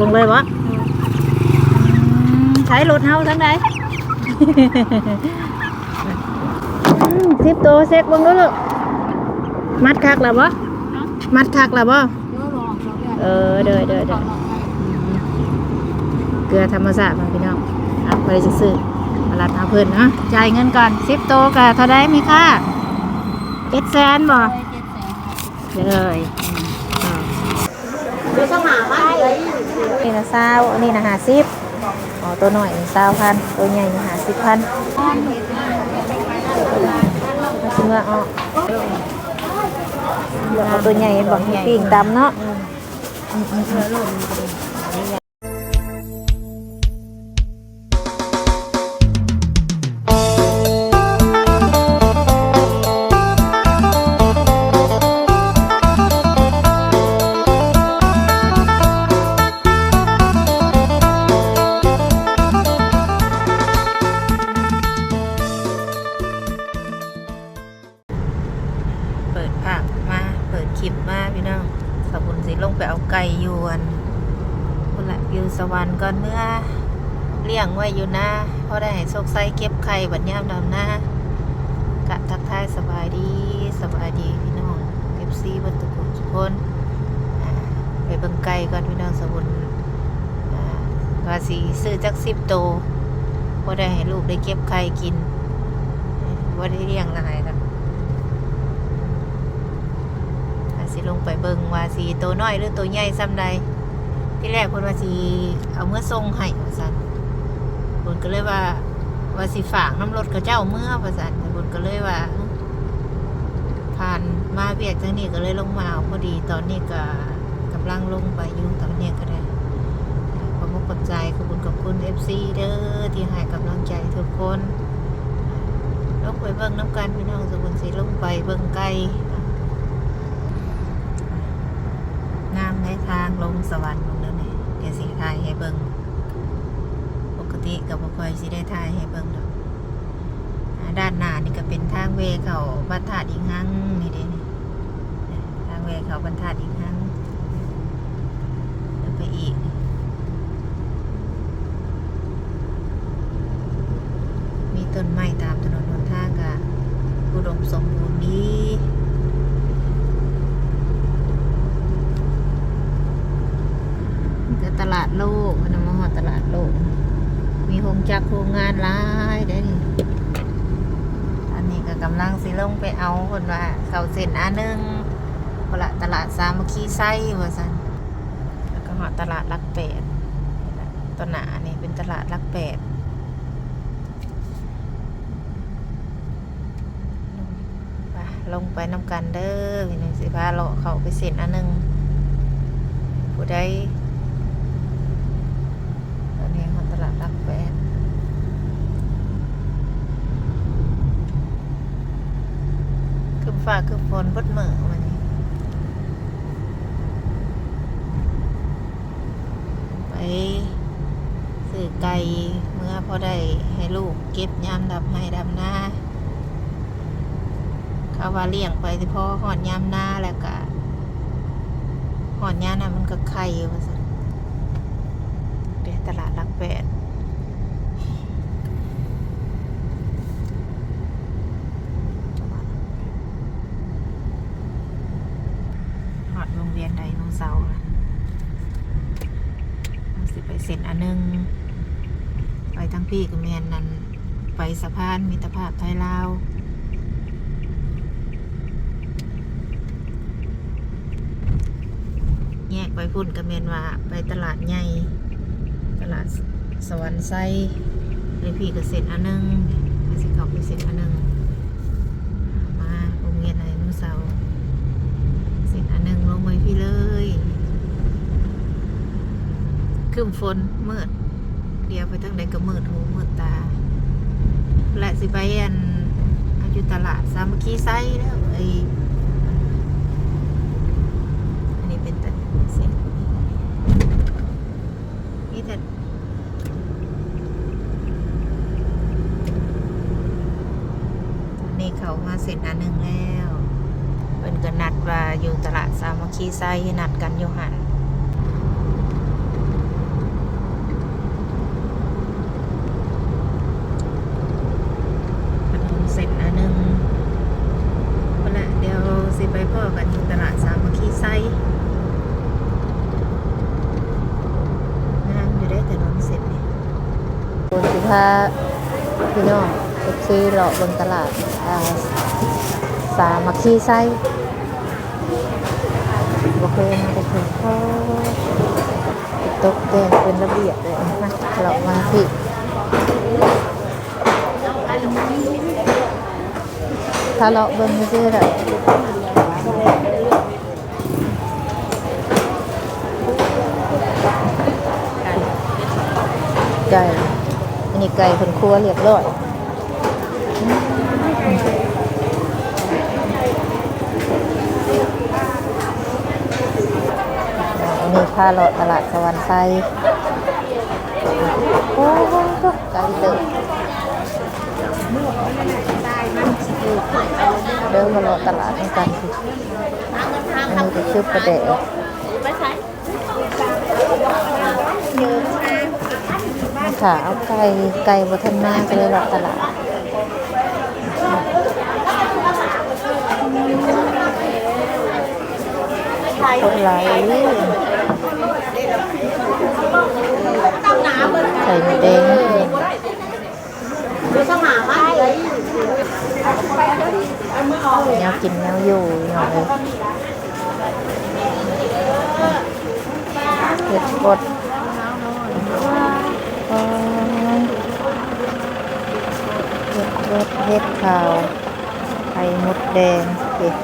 ลงเลยวะใช้รถเฮาทั้งใดทิปโตเซ็กเบังดูลูกมัดคักแล้วบ่มัดคักแล้วบ่เออเด้อเด้อเด้อเกลือธรรมศาสตร์มาพี่น้องอะไปสิซื้อมาลัดหาเพิ่นเนาะจ่ายเงินก่อนสิบโตกะเท่าไดมีค่าเจ็ดแสนบ่เลยอืม นี่นะเศร้าอันนี้นะหาสิบอ๋อตัวหน่อยนี่เศร้าพันตัวใหญ่หาสิบพันมาชิมว่าอ๋อตัวใหญ่บอกให้ปิ้งตำเนาะ ไข่บัดยามดำหน้ากะทักทายสบายดีสบายดีพี่น้องเอฟซีบรรทุกทุกคนไปเบิ่งไก่ก่อนพี่น้องสมุนอ่าว่าสีซื้อจักสิบโตวพอได้ให้ลูกได้เก็บไข่กินว่าได้เลี้ยงหลายแล้วาสิลงไปเบิ่งว่าสีโตน้อยหรือโตใหญ่ซ้ำใดที่แรกคนว่าสีเอาเมื่อทรงให้ว่าซั่นคนก็เลยว่า ว่าสิฝากน้ำรถกับเจ้าเมื่อว่าซั่นแต่คนก็เลยว่า ผ่านมาเบียกทางนี้ก็เลยลงมาเอาพอดีตอนนี้ก็กำลังลงไปยู่งตอนนี้ก็ได้ขอบคุณขอบใจขอบคุณขอบคุณ FC เด้อที่ให้กำลังใจทุกคนลงไปเบิ่งน้ำกันพี่น้องสกุลสีลงไปเบิ่งไกลงามในทางลงสวรรค์ลงแล้วนี่เดี๋ยวสิทายให้เบิ่ง ติกับบ่ค่อยสิได้ทายให้เบิ่งดอกด้านหน้านี่ก็เป็นทางเวเขาบรรทัดอีกหังนี่เด้นี่ทางเวเขาบรรทัดอีกหังแล้วไปอีกมีต้นไม้ตามถนนหนทางก็อุดมสมบูรณ์ดี ก็ตลาดโลกพนมหอดตลาดโลก มีโฮงจักรโรงงานหลายได้นี่อันนี้ กำลังสิลงไปเอาคนว่าเขาเส้นอันหนึ่งพนละตลาดสามัคคีไส้ว่าสันแล้วก็หอตลาดลักแปดตัวหนานี่เป็นตลาดลักแปดไปลงไปน้ำกันเด้อพี่น้องสิพาเลาะเขาไปเส้นอันหนึ่งผู้ใดตอนนี้เขาตลาดรักแปดคือ ฟ้าคือฝนบดเหมือวันนี้ ไปซื้อไก่เมื่อพอได้ให้ลูกเก็บยามดำให้ดำหน้าเขาว่าเลี้ยงไปที่พ่อหอดยามหน้าแล้วก็หอนย่านะมันก็ไข่ว่าสันเดี๋ยวตลาดรักแปดหอดโรงเรียนไดโน เสาร์ล่ะเสิไปเซ็นอันหนึง ไปทั้งพี่กับเมียนนั่นไปสะพานมิตรภาพไทยลาวแยกไปพุ่นกระเมนว่าไปตลาดใหญ่ ตลาดสวรรค์ไส้เลยพี่ก็เสร็จอันหนึงไปสิเขาไปเสร็จอันหนึงมาโรงเรียนอะไรนุ่เสาร์เสร็จอัน หนึ่งลงไปพี่เลยคืมฝนมืดเดียวไปทั้งใดก็มืดหูมืดตา และสิไปอันอันอยู่ตลาดสามัคคีไส้แล้วไออันนี้เป็นตัดเส้นนี่แต่นนี้เขามาเสร็จอันหนึ่งแล้ว ก็นัดว่าอยู่ตลาดสามัคคีไซนัดกันอยู่หันเสร็จอันนึงพอละเดี๋ยวสิไปพ่อกันอยู่ตลาดสามัคคีไซงามอยู่ได้แต่นอนเสร็จนี่คนสิพาพี่น้องไปซื้อหลอกบนตลาดสามัคคีไซ บ่เคยมาก็คือโอ้ตกแต่งเป็นระเบียบเลยนะเลาะมาพี่ถ้าเลาะเบิ่งซื่อๆแหละไก่อันนี้ไก่คนครัวเรียบร้อยอั นี้พาเลาะตลาดสวรรค์ไซโอ้โหไก่เติบเดินมาเลาะตลาดเหมือนกันสิอันนี้ก็ชื่อประเดะค่ะเอาไก่ไก่บัทันมากเลยเลาะตลาดคนไหล ไข่หมูแดงแนวกินแนวอยู่หน่อยเห็ดบดอ๋อเห็ดบดเห็ดขาวไข่มดแดงเห็ด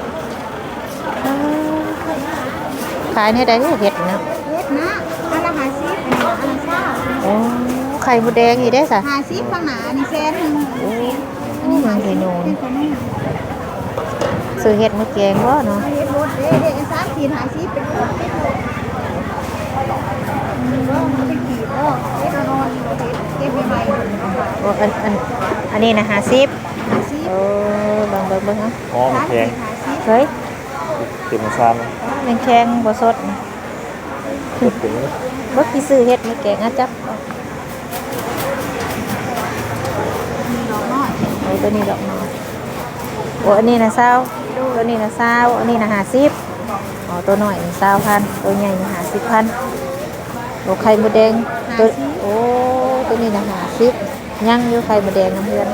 ขายในใดเนี่เห็ดนะเฮ็ดนะอันละห้าสิบอันละอันละเศร้า โอ้ไข่มดแดงอีกได้อสะห้าสิบข้างหน้านี่แสนหนึ่งโอ้มันสิโนนเป็นคนนั้นซื้อเห็ดมาแกงว่าเนาะเอาเฮ็ดรถเด้เด้สามขีดห้าสิบเป็นคนเป็นคนก็มันเป็นขีดก็เฮ็ดนอนเฮ็ดเก็บใหม่ๆเอาไปโอ้อันอันอันนี้นะห้าสิบห้าสิบโอ้เบิ่งเบิ่งเบิ่งเนาะอ๋อมันสามแข็ขีงดห้าสิบเฮ้ยติดมันซ้ำมันแข็งบ่สดนะติดถึงบ่กี่ซื้อเห็ดมาแกงอะจับเอา มีดอกน้อย โอ้ ตัวนี้ดอกน้อยโอ้อันนี้นะเศร้าตัวนี้นะเศร้าอันนี้นะห้าสิบอ๋อตัวน้อยนี่เศร้าพันตัวใหญ่นี่ห้าสิบพันโอ้ไข่มดแดงตัวโอ้ตัวนี้นะห้าสิบยังอยู่ไข่มดแดงน้ำเพื่อน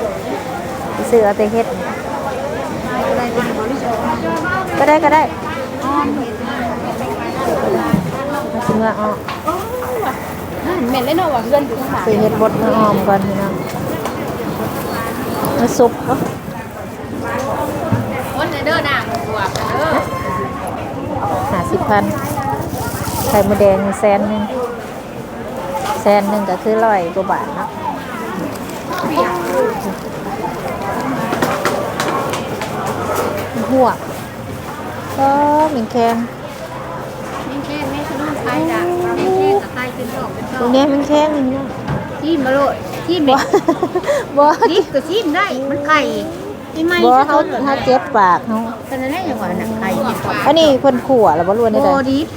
ไปซื้อเอาแต่เห็ดนี่อะไรเป็นบริษัทก็ได้ก็ได้อ้อนเฮ็ดมาชิมละอ๋อแม่นเลยเนาะว่าเพื่อนอยู่ข้างหลังซื้อเห็ดบดมาออมก่อนพี่น้อง มาซุปเนาะคนเด้อด่างตัวเด้อหาสิบพันไข่มดแดงแสนหนึ่งแสนหนึ่งก็คือร้อยกว่าบาทเนาะหัวก็เหมือนแคนแม่แค่แม่ขนมไทยด่ะแม่แค่กับไทยเป็นดอกเป็นดตรอกงนี้มันแข้งนี่นะจิ้มมาโลด จิ้มบ่บ่จิ้มก็จิ้มได้ มันไข่ที่ไม่บ่ใช่เขาเขาเจ็บปากเขาตอนนั้นได้ยังไงน่ะไข่เจ็บปากอันนี้เพิ่นขั่วแล้วบ่รู้อันโอ้นี้ได้ดิบ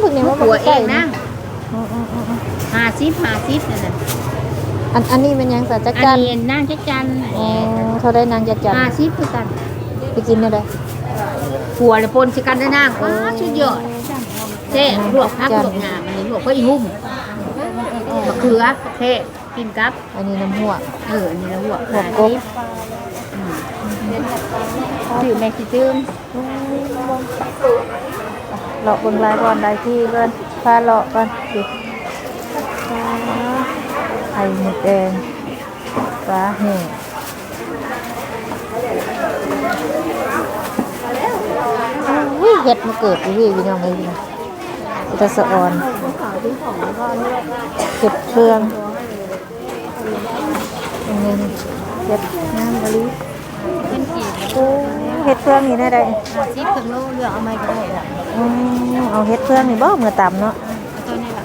พวกนี้มันหัวบ่เอใส่งนั่งอืมๆๆหาซิปหาซิปนั่นน่ะๆอันอันนี้มันยังสะจักอัจันนนี้นั่งจักจันอ๋อเขาได้นางจักจันหาซิปคือกันไปกินได้ได้หัวเลยปนสิกันได้นั่งอ้าชุดยอดเจ๊ลวกพักลวกงามันนี่ลวกก็อีหุ่มมะเขือเทศ กินกับ อันนี้น้ำหัวเอออันนี้ละหัวหัวหากบซิปถือแม่สิตื้มเลาะเบิ่งลายก่อนได้ที่เบิ่นพาเลาะก่อนสิไข่หมดแดงปลาแห้งอุ้ยเห็ดมาเกิดอยู่พี่พี่น้องเอ้ยพี่น้องอิตาสะออน เก็บเครื่อง อันนี้เก็บน้ำมะลิเป็นกี่โอ้เห็ดเครื่องนี่ได้ได้ซิปถึงโลเลือกเอาไม้ก็ได้ละอืมเอาเห็ดเครื่องนี่บ่เมื่อต่ำเนาะตัวนี้ละ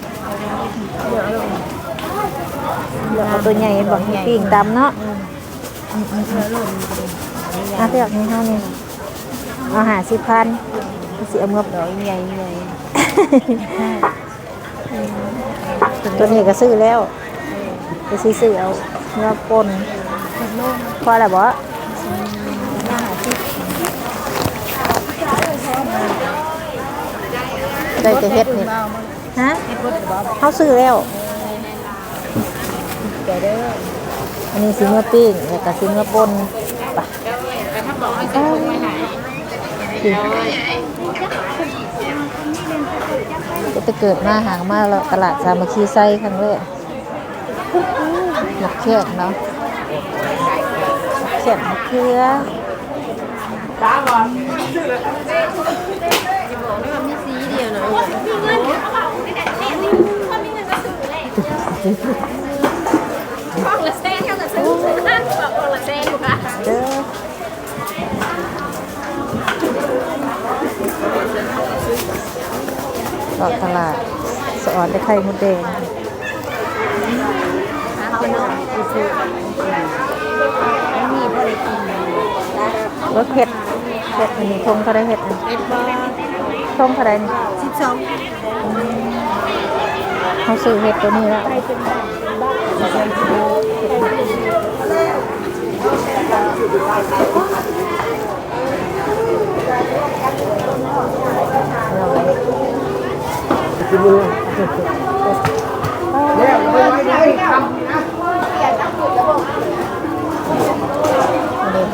เอาตัวใหญ่บอกปิ้งต่ำเนาะอะเลือกนี่เท่านี้เอาหาสิพันสิเอาเงือบดอกใหญ่เลยตัวนี้ก็ซื้อแล้วไปซื้อซื้อเอา เงือบปนพอแล้วบ่ได้แต่เห็ดนี่ฮะเขาซื้อแล้วใจเด้ออันนี้ซิงเกอร์ปิ้งแล้วก็ซิงเกอร์ปนไปแต่ถ้าบอกให้ใส่ถุงไว้ไหนก็จะเกิดมาหางมาแล้วตลาดสามัคคีไส้ครั้งแรก หมกเขียดเนาะเขียดมะเขือมีสีเดียวนะบอกละแซงเท่ากับซื้อค่ะบอกละแซงอยู่ค่ะเด้อตลาดตลาดสอนได้ไข่มดแดง รสเผ็ดเผ็ดอันนี้ทงเขาได้เผ็ดอันเอ็ดบอลทงเขาได้นี่สิบสองเขาซื้อเห็ดตัวนี้แล้ววันนี้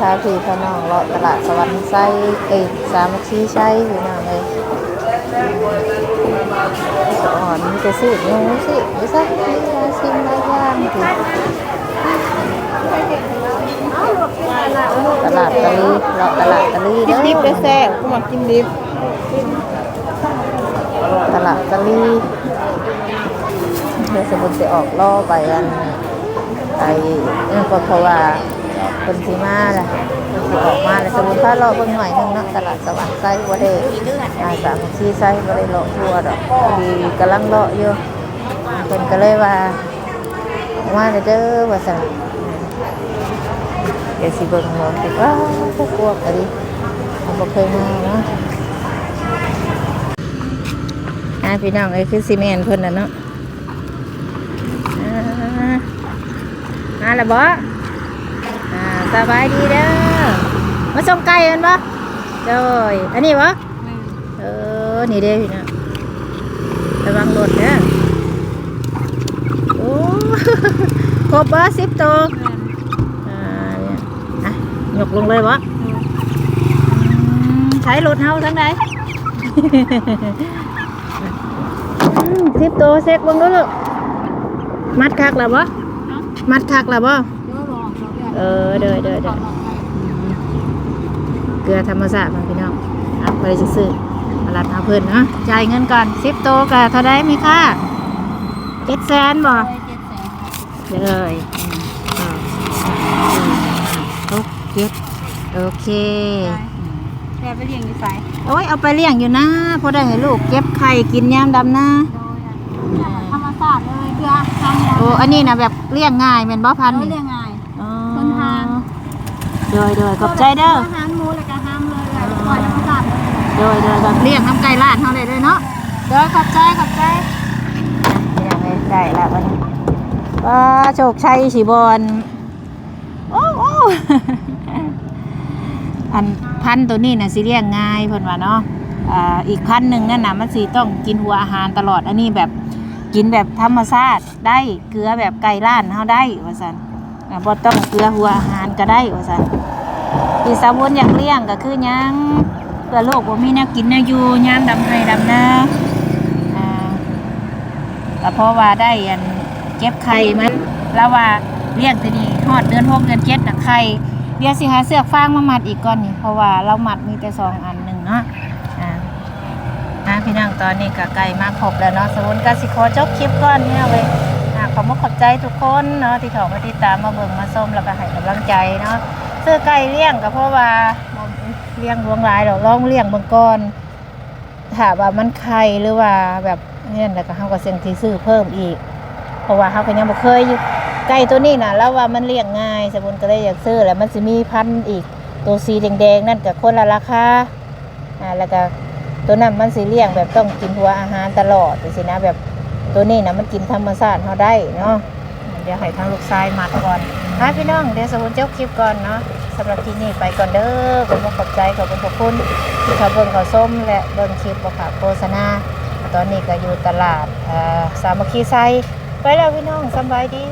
พาพี่พาน้องเลาะตลาดสวรรค์ไส้เอ้ยสามัคคีไส้อยู่น้องเลยสอนมีแต่สิหนูสิไม่ใช่มีหลายสิ่งหลาย่างคือตลาดตะลีเราตลาดตะลีเด้อดิบได้แซ่บกูมากินดิบตลาดตะลีเดี๋ยวสมมุติจะออกล่อไปอันไปเออก็เพราะว่า คนที่มาแหละคนที่ออกมาเลยสมมุติถ้าล่อเบิ่งหน่อยนึงเนาะตลาดสว่างไส้บ่ได้อาสามัคคีไส้บ่ได้เลาะทั่วดอกพอดีกำลังเลาะอยู่เพิ่นก็เลยว่ามาเด้อว่าสั่นเดี๋ยวสิเบิ่งหัวติดว่าพวกพวกอะดิเขาบ่เคยมาเนาะอ่าพี่น้องไอ้คือซีเมนต์เพิ่นน่ะเนาะอ่ามาล้วบ่ สบายดีเด้อมาส่งไก่กันบ่โดยอันนี้บ่เออ นี่เด้อพี่น้องระวังรถเด้อโอ้ครบบ่สิบตัวอ่าเนี่ยอะยกลงเลยวะใช้รถเฮาทั้งใดสิบตัวเซ็กเบังดูลูกมัดคักแล้วบ่มัดคักแล้วบ่ เออเด้อเด้อเด้อเกลือธรรมศาสตร์มาพี่น้องอะไปสิซื้อมาลัดเอาเพิ่นเนาะจ่ายเงินก่อนสิบตัวกะเท่าไดมีค่าเจ็ดแสนบ่เลยอืมอ่าโอเคโอเคแซ่ไปเลี้ยงอยู่ไสโอ้ยเอาไปเลี้ยงอยู่นะพอได้ให้ลูกเก็บไข่กินยามดำนะธรรมศาสตร์เลยเพื่อทำโอ้อันนี้นะแบบเลี้ยงง่ายเป็นบ่พันธุ์เลี้นี่ยงง่ายอ๋อค นทานโดยโดยขอบใจเด้ออาหารหมูแล้วก็ห้ามเลยปล่อยธรรมศาสตร์โดยโดยแบบเลี้ยงน้ำไก่ลาดเท่าเลยเลยเนาะโดยขอบใจขอบใจยังไม่ได้ละวันนี้ว่าโชคชัยสีบอลโอ้โอ้อันพันธุ์ตัวนี้น่ะสิเลี้ยงง่ายเพิ่นว่าเนาะอ่าอีกพันธุ์หนึ่งนั่นน่ะมันสิต้องกินหัวอาหารตลอดอันนี้แบบกินแบบธรรมชาติได้เกลือแบบไก่ล้านเฮาได้ว่าซั่นอ่า บ่ต้องเกลือหัวอาหารก็ได้ว่าซั่นที่สาววนอยากเลี้ยงก็คือหยังเพื่อโลกบ่มีแนวกินแนวอยู่ยามดำไห้ดำนาอ่าก็เพราะว่าได้อันเก็บไข่มันแล้วว่าเลี้ยงตัวนี้ฮอดเดือนหกเดือนเจ็ดน่ะไข่เดี๋ยวสิหาเสือกฟางมามัดอีกก่อนนี่เพราะว่าเรามัดมีแต่สองอันหนึ่งเนาะอ่าอ่าพี่น้องตอนนี้ก็ไก่มาครบแล้วเนาะสมุนกสิขอจบคลิปก่อนเนี่ยเว้ย ขอบคุณขอบใจทุกคนเนาะที่เขามาติดตามมาเบิ่งมาส้มแล้วก็ให้กำลังใจเนาะซื้อไก่เลี้ยงก็เพราะว่าเลี้ยงหลวงหลายดอกลองเลี้ยงเบิ่งก่อนถ้าว่ามันไข่หรือว่าแบบนี่นแล้วก็เฮาก็เสี่ยงที่ซื้อเพิ่มอีก เพราะว่าเฮาก็ยังบ่เคยไก่ตัวนี้นะแล้วว่ามันเลี้ยงง่ายสมุนก็เลยอยากซื้อแล้วมันจะมีพันธุ์อีกตัวสีแดงๆนั่นกับคนละราคาอ่าแล้วก็ตัวนั้นมันสีเลี้ยงแบบต้องกินหัวอาหารตลอดสินะแบบ ตัวนี้นะมันกินธรรมชาติเขาได้เนาะเดี๋ยวให้ทางลูกชายมัดก่อนฮะพี่น้องเดี๋ยวสมุนเจ้าคลิปก่อนเนาะสำหรับที่นี่ไปก่อนเด้อขอบคุณขอบใจขอบคุณขอบคุณที่เขาเบิ่งเขาส้มและเบิ่งคลิปบ่ขาโฆษณาตอนนี้ก็อยู่ตลาดอ่าสามัคคีไซไปแล้วพี่น้องสบายดี